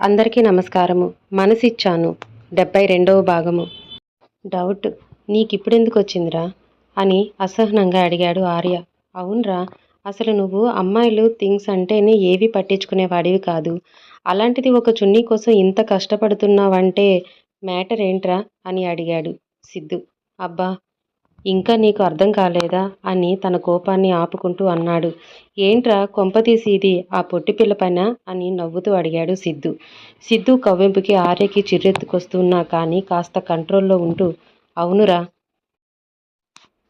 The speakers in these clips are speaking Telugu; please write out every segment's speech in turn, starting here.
అందరికీ నమస్కారము. మనసిచ్చాను. డెబ్బై రెండవ భాగము. డౌట్ నీకిప్పుడెందుకు వచ్చిందిరా అని అసహనంగా అడిగాడు ఆర్య. అవునరా అసలు నువ్వు అమ్మాయిలు థింగ్స్ అంటేనే ఏవి పట్టించుకునేవాడివి కాదు. అలాంటిది ఒక చున్నీ కోసం ఇంత కష్టపడుతున్నావంటే మ్యాటర్ ఏంట్రా అని అడిగాడు సిద్ధు. అబ్బా ఇంకా నీకు అర్థం కాలేదా? అని తన కోపాన్ని ఆపుకుంటూ అన్నాడు. ఏంట్రా కొంపతీసి ఇది ఆ పొట్టి పిల్ల పైన అని నవ్వుతూ అడిగాడు సిద్ధు. సిద్ధు కవ్వెంపుకి ఆర్యకి చిర్రెత్తుకొస్తున్నా కానీ కాస్త కంట్రోల్లో ఉంటూ అవునురా.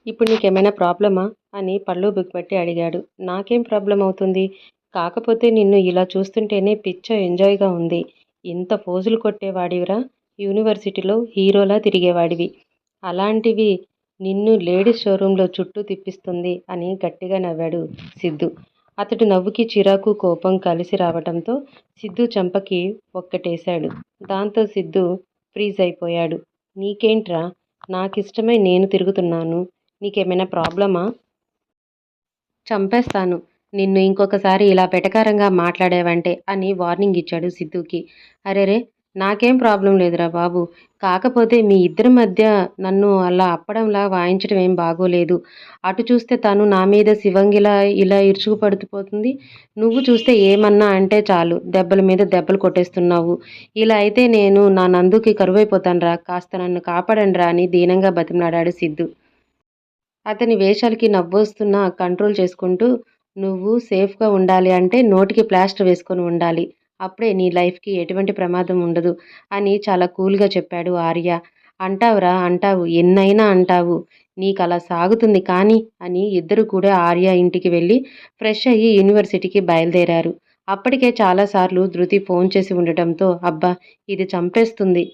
ఇప్పుడు నీకేమైనా ప్రాబ్లమా? అని పళ్ళు బిగ్బట్టి అడిగాడు. నాకేం ప్రాబ్లం అవుతుంది? కాకపోతే నిన్ను ఇలా చూస్తుంటేనే పిచ్చ ఎంజాయ్గా ఉంది. ఇంత ఫోజులు కొట్టేవాడివిరా? యూనివర్సిటీలో హీరోలా తిరిగేవాడివి. అలాంటివి నిన్ను లేడీస్ షోరూంలో చుట్టూ తిప్పిస్తుంది అని గట్టిగా నవ్వాడు సిద్ధు. అతడు నవ్వుకి చిరాకు కోపం కలిసి రావడంతో సిద్ధు చంపకి ఒక్కటేశాడు. దాంతో సిద్ధు ఫ్రీజ్ అయిపోయాడు. నీకేంట్రా? నాకిష్టమై నేను తిరుగుతున్నాను. నీకేమైనా ప్రాబ్లమా? చంపేస్తాను. నిన్ను ఇంకొకసారి ఇలా పెటకారంగా మాట్లాడావంటే అని వార్నింగ్ ఇచ్చాడు సిద్ధుకి. అరెరే నాకేం ప్రాబ్లం లేదురా బాబు. కాకపోతే మీ ఇద్దరి మధ్య నన్ను అలా అప్పడంలా వాయించడం ఏం బాగోలేదు. అటు చూస్తే తను నా మీద శివంగిలా ఇలా ఇరుచుకు పడుతుపోతుంది నువ్వు చూస్తే ఏమన్నా అంటే చాలు దెబ్బల మీద దెబ్బలు కొట్టేస్తున్నావు. ఇలా అయితే నేను నా నందుకి కరువైపోతానురా. కాస్త నన్ను కాపాడండిరా అని దీనంగా బతిమలాడాడు సిద్ధు. అతని వేషాలకి నవ్వొస్తున్నా కంట్రోల్ చేసుకుంటూ నువ్వు సేఫ్గా ఉండాలి అంటే నోటికి ప్లాస్టర్ వేసుకొని ఉండాలి. అప్పుడే నీ లైఫ్కి ఎటువంటి ప్రమాదం ఉండదు అని చాలా కూల్గా చెప్పాడు ఆర్య. అంటావురా అంటావు ఎన్నైనా అంటావు నీకు అలా సాగుతుంది కానీ అని ఇద్దరు కూడా ఆర్య ఇంటికి వెళ్ళి ఫ్రెష్ అయ్యి యూనివర్సిటీకి బయలుదేరారు. అప్పటికే చాలాసార్లు ధృతి ఫోన్ చేసి ఉండటంతో అబ్బా ఇది చంపేస్తుంది.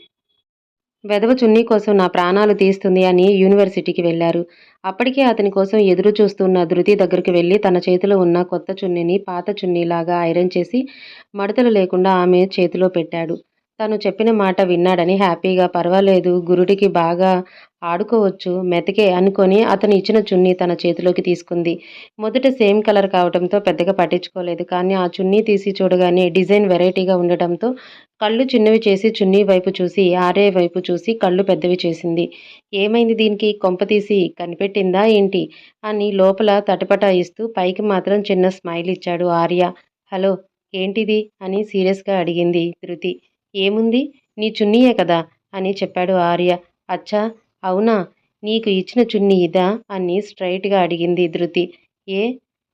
వెధవ చున్నీ కోసం నా ప్రాణాలు తీస్తుంది అని యూనివర్సిటీకి వెళ్ళారు. అప్పటికే అతని కోసం ఎదురు చూస్తున్న ధృతి దగ్గరికి వెళ్ళి తన చేతిలో ఉన్న కొత్త చున్నీని పాత చున్నీలాగా ఐరన్ చేసి మడతలు లేకుండా ఆమె చేతిలో పెట్టాడు. తను చెప్పిన మాట విన్నాడని హ్యాపీగా పర్వాలేదు. గురుడికి బాగా ఆడుకోవచ్చు మెతకే అనుకొని అతను ఇచ్చిన చున్నీ తన చేతిలోకి తీసుకుంది. మొదట సేమ్ కలర్ కావడంతో పెద్దగా పట్టించుకోలేదు. కానీ ఆ చున్నీ తీసి చూడగానే డిజైన్ వెరైటీగా ఉండటంతో కళ్ళు చిన్నవి చేసి చున్నీ వైపు చూసి ఆరే వైపు చూసి కళ్ళు పెద్దవి చేసింది. ఏమైంది దీనికి? కొంప తీసి కనిపెట్టిందా ఏంటి? అని లోపల తటపటాయిస్తూ పైకి మాత్రం చిన్న స్మైల్ ఇచ్చాడు ఆర్య. హలో ఏంటిది? అని సీరియస్గా అడిగింది ధృతి. ఏముంది? నీ చున్నీయే కదా? అని చెప్పాడు ఆర్య. అచ్చా అవునా? నీకు ఇచ్చిన చున్నీ ఇదా? అని స్ట్రైట్గా అడిగింది ధృతి. ఏ?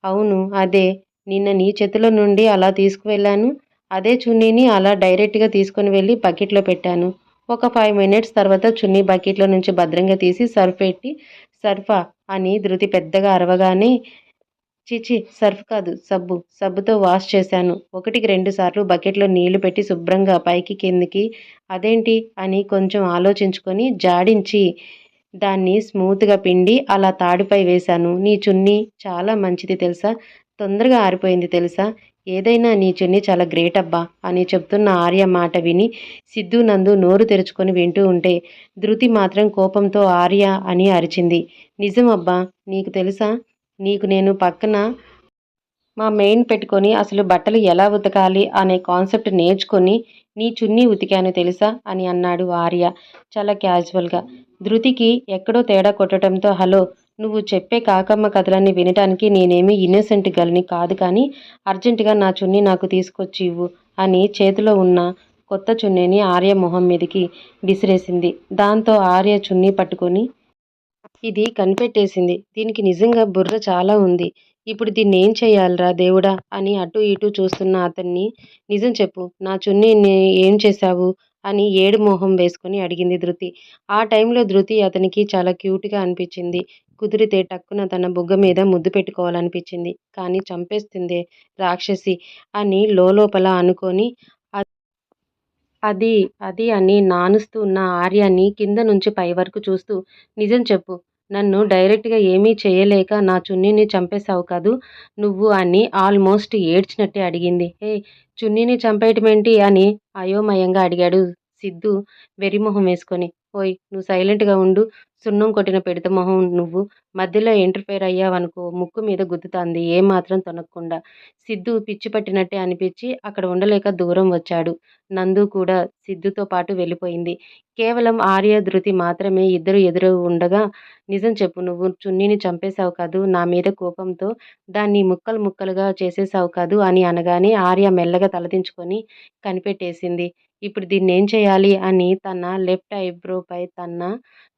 అవును అదే. నిన్న నీ చేతిలో నుండి అలా తీసుకువెళ్ళాను. అదే చున్నీని అలా డైరెక్ట్గా తీసుకొని వెళ్ళి బకెట్లో పెట్టాను. ఒక ఫైవ్ మినిట్స్ తర్వాత చున్నీ బకెట్లో నుంచి భద్రంగా తీసి సర్ఫ్ పెట్టి సర్ఫా అని ధృతి పెద్దగా అరవగానే చిచి సర్ఫ్ కాదు సబ్బు. సబ్బుతో వాష్ చేశాను. ఒకటికి రెండు సార్లు బకెట్లో నీళ్ళు పెట్టి శుభ్రంగా పైకి కిందికి అదేంటి అని కొంచెం ఆలోచించుకొని జాడించి దాన్ని స్మూత్గా పిండి అలా తాడుపై వేశాను. నీ చున్నీ చాలా మంచిది తెలుసా? తొందరగా ఆరిపోయింది తెలుసా? ఏదైనా నీ చున్నీ చాలా గ్రేట్ అబ్బా అని చెప్తున్న ఆర్య మాట విని సిద్ధు నందు నోరు తెరుచుకొని వింటూ ఉంటే ధృతి మాత్రం కోపంతో ఆర్య అని అరిచింది. నిజం అబ్బా నీకు తెలుసా? నీకు నేను పక్కన మా మెయిన్ పెట్టుకొని అసలు బట్టలు ఎలా ఉతకాలి అనే కాన్సెప్ట్ నేర్చుకొని నీ చున్నీ ఉతికాను తెలుసా? అని అన్నాడు ఆర్య చాలా క్యాజువల్గా. ధృతికి ఎక్కడో తేడా కొట్టడంతో హలో నువ్వు చెప్పే కాకమ్మ కథలన్నీ వినటానికి నేనేమి ఇన్నోసెంట్ గల్ని కాదు కానీ అర్జెంటుగా నా చున్నీ నాకు తీసుకొచ్చి ఇవ్వు అని చేతిలో ఉన్న కొత్త చున్నీని ఆర్య మొహం మీదకి విసిరేసింది. దాంతో ఆర్య చున్నీ పట్టుకొని ఇది కనిపెట్టేసింది. దీనికి నిజంగా బుర్ర చాలా ఉంది. ఇప్పుడు దీన్ని ఏం చేయాలరా దేవుడా అని అటు ఇటు చూస్తున్న అతన్ని నిజం చెప్పు నా చున్నీని ఏం చేశావు? అని ఏడు మొహం వేసుకొని అడిగింది ధృతి. ఆ టైంలో ధృతి అతనికి చాలా క్యూట్గా అనిపించింది. కుదిరితే టక్కున తన బుగ్గ మీద ముద్దు పెట్టుకోవాలనిపించింది. కానీ చంపేస్తుందే రాక్షసి అని లోపల అనుకొని అది అది అని నానుస్తూ ఉన్న ఆర్యాన్ని కింద నుంచి పై వరకు చూస్తూ నిజం చెప్పు నన్ను డైరెక్ట్గా ఏమీ చేయలేక నా చున్నీని చంపేశావు కదూ? నువ్వు అని ఆల్మోస్ట్ ఏడ్చినట్టే అడిగింది. హే చున్నీని చంపేయటమేంటి అని అయోమయంగా అడిగాడు సిద్ధు వెరిమొహం వేసుకొని. ఓయ్ నువ్వు సైలెంట్గా ఉండు సున్నం కొట్టిన పెడత మొహం నువ్వు. మధ్యలో ఇంటర్ఫేర్ అయ్యావనుకో ముక్కు మీద గుద్దుతాంది. ఏమాత్రం తొనక్కుండా. సిద్ధు పిచ్చి పట్టినట్టే అనిపించి అక్కడ ఉండలేక దూరం వచ్చాడు. నందు కూడా సిద్ధుతో పాటు వెళ్ళిపోయింది. కేవలం ఆర్య ధృతి మాత్రమే ఇద్దరు ఎదురు ఉండగా నిజం చెప్పు నువ్వు చున్నీని చంపేశావు కాదు. నా మీద కోపంతో దాన్ని ముక్కలు ముక్కలుగా చేసేసావు కాదు అని అనగానే ఆర్య మెల్లగా తలదించుకొని కనిపెట్టేసింది. ఇప్పుడు దీన్ని ఏం చేయాలి అని తన లెఫ్ట్ ఐబ్రోపై తన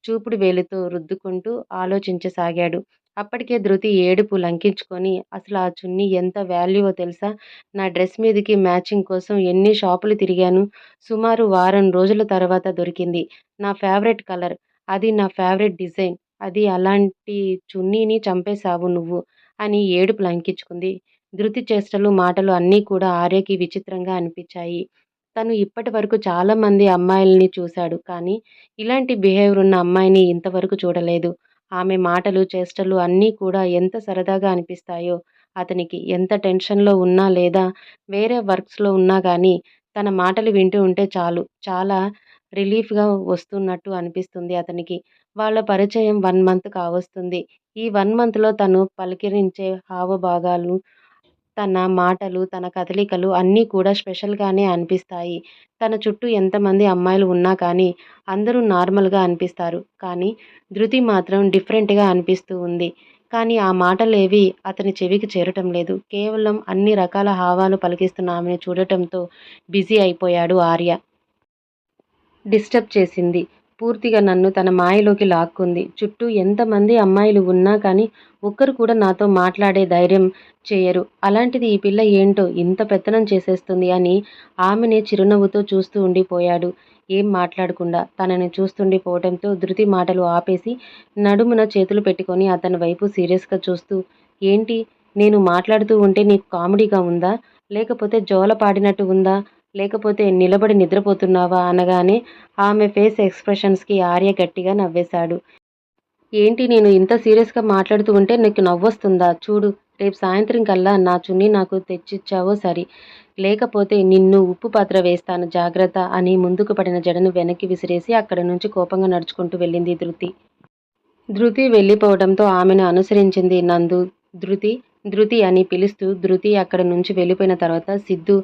చూపుడు వేలుతో రుద్దుకుంటూ ఆలోచించసాగాడు. అప్పటికే ధృతి ఏడుపు లంకించుకొని అసలు ఆ చున్నీ ఎంత వాల్యూవో తెలుసా? నా డ్రెస్ మీదకి మ్యాచింగ్ కోసం ఎన్ని షాపులు తిరిగాను? సుమారు వారం రోజుల తర్వాత దొరికింది. నా ఫేవరెట్ కలర్. అది నా ఫేవరెట్ డిజైన్. అది అలాంటి చున్నీని చంపేశావు నువ్వు అని ఏడుపు లంకించుకుంది. ధృతి చేష్టలు మాటలు అన్నీ కూడా ఆర్యకి విచిత్రంగా అనిపించాయి. తను ఇప్పటి వరకు చాలామంది అమ్మాయిల్ని చూశాడు. కానీ ఇలాంటి బిహేవియర్ ఉన్న అమ్మాయిని ఇంతవరకు చూడలేదు. ఆమె మాటలు చేష్టలు అన్నీ కూడా ఎంత సరదాగా అనిపిస్తాయో అతనికి ఎంత టెన్షన్లో ఉన్నా లేదా వేరే వర్క్స్లో ఉన్నా కానీ తన మాటలు వింటూ ఉంటే చాలు. చాలా రిలీఫ్గా వస్తున్నట్టు అనిపిస్తుంది అతనికి. వాళ్ళ పరిచయం వన్ మంత్ కావస్తుంది. ఈ వన్ మంత్లో తను పలకరించే హావభాగాలు తన మాటలు తన కదలికలు అన్నీ కూడా స్పెషల్గానే అనిపిస్తాయి. తన చుట్టూ ఎంతమంది అమ్మాయిలు ఉన్నా కానీ అందరూ నార్మల్గా అనిపిస్తారు. కానీ ధృతి మాత్రం డిఫరెంట్గా అనిపిస్తూ ఉంది. కానీ ఆ మాటలేవి అతని చెవికి చేరటం లేదు. కేవలం అన్ని రకాల హావాలు పలికిస్తున్న ఆమెను చూడటంతో బిజీ అయిపోయాడు ఆర్య. డిస్టర్బ్ చేసింది. పూర్తిగా నన్ను తన మాయలోకి లాక్కుంది. చుట్టూ ఎంతమంది అమ్మాయిలు ఉన్నా కానీ ఒక్కరు కూడా నాతో మాట్లాడే ధైర్యం చేయరు. అలాంటిది ఈ పిల్ల ఏంటో ఇంత పెత్తనం చేసేస్తుంది అని ఆమెనే చిరునవ్వుతో చూస్తూ ఉండిపోయాడు. ఏం మాట్లాడకుండా తనని చూస్తుండిపోవడంతో ధృతి మాటలు ఆపేసి నడుమున చేతులు పెట్టుకొని అతని వైపు సీరియస్గా చూస్తూ ఏంటి? నేను మాట్లాడుతూ ఉంటే నీకు కామెడీగా ఉందా? లేకపోతే జోల పాడినట్టు ఉందా? లేకపోతే నిలబడి నిద్రపోతున్నావా అనగానే ఆమె ఫేస్ ఎక్స్ప్రెషన్స్కి ఆర్య గట్టిగా నవ్వేశాడు. ఏంటి నేను ఇంత సీరియస్గా మాట్లాడుతూ ఉంటే నీకు నవ్వొస్తుందా? చూడు రేపు సాయంత్రం కల్లా నా చున్ని నాకు తెచ్చిచ్చావో సరి. లేకపోతే నిన్ను ఉప్పు పాత్ర వేస్తాను జాగ్రత్త అని ముందుకు పడిన జడను వెనక్కి విసిరేసి అక్కడి నుంచి కోపంగా నడుచుకుంటూ వెళ్ళింది ధృతి. ధృతి వెళ్ళిపోవడంతో ఆమెను అనుసరించింది నందు. ధృతి ధృతి అని పిలుస్తూ ధృతి అక్కడ నుంచి వెళ్ళిపోయిన తర్వాత సిద్ధు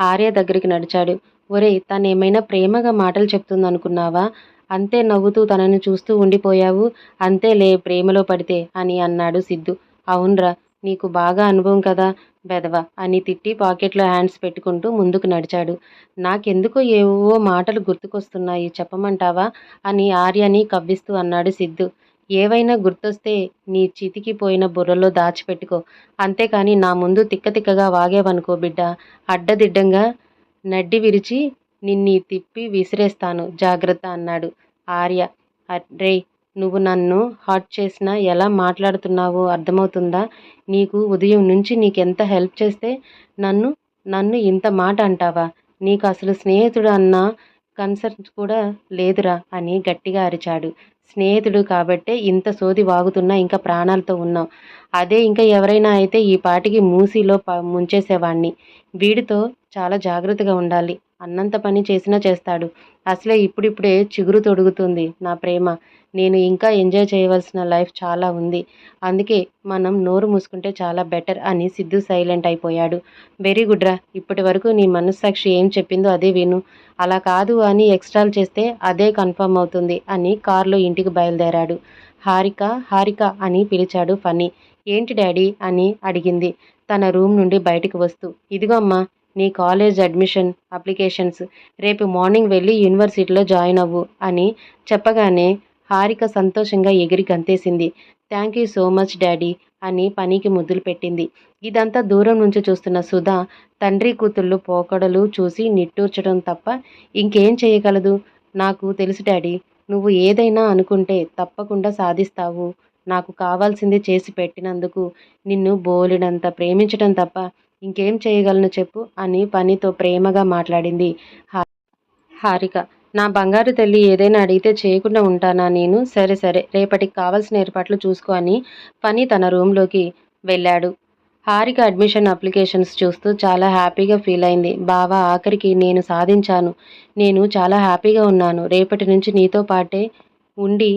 ఆర్య దగ్గరికి నడిచాడు. ఒరేయ్ తనేమైనా ప్రేమగా మాటలు చెప్తుందనుకున్నావా? అంతే నవ్వుతూ తనని చూస్తూ ఉండిపోయావు. అంతేలే ప్రేమలో పడితే అని అన్నాడు సిద్ధు. అవునరా నీకు బాగా అనుభవం కదా బెదవ అని తిట్టి పాకెట్లో హ్యాండ్స్ పెట్టుకుంటూ ముందుకు నడిచాడు. నాకెందుకో ఏవో మాటలు గుర్తుకొస్తున్నాయి చెప్పమంటావా అని ఆర్యని కవ్విస్తూ అన్నాడు సిద్ధు. ఏవైనా గుర్తొస్తే నీ చితికిపోయిన బుర్రలో దాచిపెట్టుకో. అంతేకాని నా ముందు తిక్కతిక్కగా వాగేవనుకో బిడ్డ. అడ్డదిడ్డంగా నడ్డి విరిచి నిన్ని తిప్పి విసిరేస్తాను. జాగ్రత్త అన్నాడు ఆర్య. రే నువ్వు నన్ను హాట్ చేసినా ఎలా మాట్లాడుతున్నావో అర్థమవుతుందా? నీకు ఉదయం నుంచి నీకెంత హెల్ప్ చేస్తే నన్ను నన్ను ఇంత మాట అంటావా? నీకు అసలు స్నేహితుడు అన్న కన్సర్న్ కూడా లేదురా అని గట్టిగా అరిచాడు. స్నేహితుడు కాబట్టే ఇంత సోది వాగుతున్నా ఇంకా ప్రాణాలతో ఉన్నాం అదే ఇంకా ఎవరైనా అయితే ఈ పాటికి మూసిలో ప ముంచేసేవాణ్ణి. వీడితో చాలా జాగ్రత్తగా ఉండాలి. అన్నంత పని చేసినా చేస్తాడు. అసలే ఇప్పుడిప్పుడే చిగురు తొడుగుతుంది నా ప్రేమ. నేను ఇంకా ఎంజాయ్ చేయవలసిన లైఫ్ చాలా ఉంది. అందుకే మనం నోరు మూసుకుంటే చాలా బెటర్ అని సిద్ధు సైలెంట్ అయిపోయాడు. వెరీ గుడ్ రా. ఇప్పటి వరకు నీ మనస్సాక్షి ఏం చెప్పిందో అదే విను. అలా కాదు అని ఎక్స్ట్రాల్ చేస్తే అదే కన్ఫర్మ్ అవుతుంది అని కారులో ఇంటికి బయలుదేరాడు. హారిక హారిక అని పిలిచాడు ఫనీ ఏంటి డాడీ అని అడిగింది. తన రూమ్ నుండి బయటికి వస్తూ ఇదిగో అమ్మా నీ కాలేజ్ అడ్మిషన్ అప్లికేషన్స్ రేపు మార్నింగ్ వెళ్ళి యూనివర్సిటీలో జాయిన్ అవ్వు అని చెప్పగానే హారిక సంతోషంగా ఎగిరి గంతేసింది. Thank you so much daddy అని పనికి ముద్దులు పెట్టింది. ఇదంతా దూరం నుంచి చూస్తున్న సుధా తండ్రి కూతుళ్ళు పోకడలు చూసి నిట్టూర్చడం తప్ప ఇంకేం చేయగలదు? నాకు తెలుసు డాడీ నువ్వు ఏదైనా అనుకుంటే తప్పకుండా సాధిస్తావు. నాకు కావాల్సింది చేసి పెట్టినందుకు నిన్ను బోలినంత ప్రేమించడం తప్ప ఇంకేం చేయగలను చెప్పు అని పనితో ప్రేమగా మాట్లాడింది హారిక. నా బంగారు తల్లి ఏదైనా అడిగితే చేయకుండా ఉంటానా నేను? సరే సరే రేపటికి కావాల్సిన ఏర్పాట్లు చూసుకో అని పని తన రూమ్లోకి వెళ్ళాడు. హారిక అడ్మిషన్ అప్లికేషన్స్ చూస్తూ చాలా హ్యాపీగా ఫీల్ అయింది. బావా ఆఖరికి నేను సాధించాను. నేను చాలా హ్యాపీగా ఉన్నాను. రేపటి నుంచి నీతో పాటే ఉండి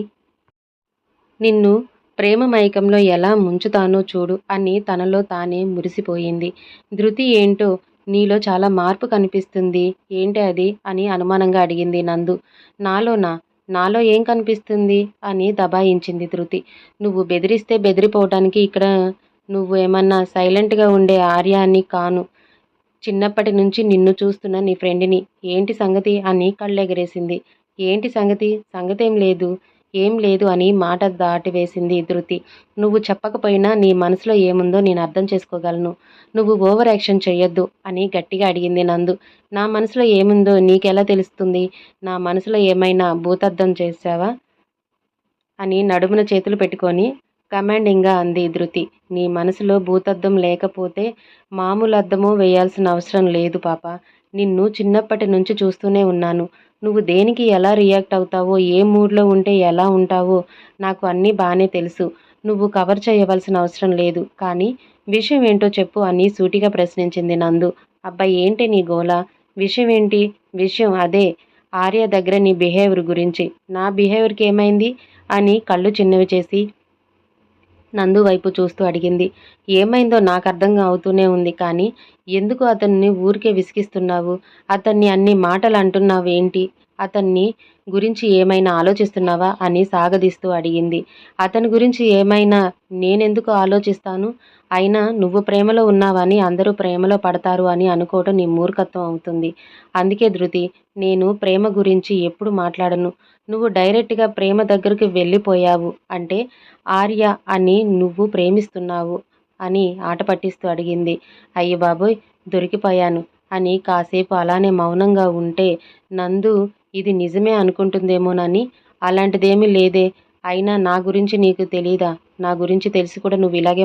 నిన్ను ప్రేమ మైకంలో ఎలా ముంచుతానో చూడు అని తనలో తానే మురిసిపోయింది. ధృతి ఏంటో నీలో చాలా మార్పు కనిపిస్తుంది. ఏంటి అది? అని అనుమానంగా అడిగింది నందు. నాలోనా? నాలో ఏం కనిపిస్తుంది? అని దబాయించింది ధృతి. నువ్వు బెదిరిస్తే బెదిరిపోవటానికి ఇక్కడ నువ్వు ఏమన్నా సైలెంట్గా ఉండే ఆర్యాన్ని కాను. చిన్నప్పటి నుంచి నిన్ను చూస్తున్న నీ ఫ్రెండ్ని. ఏంటి సంగతి? అని కళ్ళెగరేసింది. ఏంటి సంగతి? సంగతేం లేదు. ఏం లేదు అని మాట దాటివేసింది ధృతి. నువ్వు చెప్పకపోయినా నీ మనసులో ఏముందో నేను అర్థం చేసుకోగలను. నువ్వు ఓవర్ యాక్షన్ చేయొద్దు అని గట్టిగా అడిగింది నందు. నా మనసులో ఏముందో నీకెలా తెలుస్తుంది? నా మనసులో ఏమైనా భూతద్దం చేశావా? అని నడుమున చేతులు పెట్టుకొని కమాండింగ్గా అంది ధృతి. నీ మనసులో భూతద్దం లేకపోతే మామూలు అర్థము వేయాల్సిన అవసరం లేదు పాప. నిన్ను చిన్నప్పటి నుంచి చూస్తూనే ఉన్నాను. నువ్వు దేనికి ఎలా రియాక్ట్ అవుతావో ఏ మూడ్లో ఉంటే ఎలా ఉంటావో నాకు అన్నీ బాగానే తెలుసు. నువ్వు కవర్ చేయవలసిన అవసరం లేదు. కానీ విషయం ఏంటో చెప్పు అని సూటిగా ప్రశ్నించింది నందు. అబ్బాయి ఏంటి నీ గోల? విషయం ఏంటి? విషయం అదే. ఆర్య దగ్గర నీ బిహేవియర్ గురించి. నా బిహేవియర్కి ఏమైంది? అని కళ్ళు చిన్నవి చేసి నందు వైపు చూస్తూ అడిగింది. ఏమైందో నాకు అర్థం అవుతూనే ఉంది కానీ ఎందుకు అతన్ని ఊరికే విసిగిస్తున్నావు? అతన్ని అన్ని మాటలు అంటున్నావు ఏంటి? అతన్ని గురించి ఏమైనా ఆలోచిస్తున్నావా? అని సాగదీస్తూ అడిగింది. అతని గురించి ఏమైనా నేనెందుకు ఆలోచిస్తాను? అయినా నువ్వు ప్రేమలో ఉన్నావని అందరూ ప్రేమలో పడతారు అని అనుకోవటం నీ మూర్ఖత్వం అవుతుంది. అందుకే ధృతి నేను ప్రేమ గురించి ఎప్పుడు మాట్లాడను. నువ్వు డైరెక్ట్గా ప్రేమ దగ్గరికి వెళ్ళిపోయావు అంటే ఆర్య అని నువ్వు ప్రేమిస్తున్నావు అని ఆట పట్టిస్తూ అడిగింది. అయ్య బాబోయ్ దొరికిపోయాను అని కాసేపు అలానే మౌనంగా ఉంటే నందు ఇది నిజమే అనుకుంటుందేమోనని అలాంటిదేమీ లేదే. అయినా నా గురించి నీకు తెలీదా? నా గురించి తెలిసి కూడా నువ్వు ఇలాగే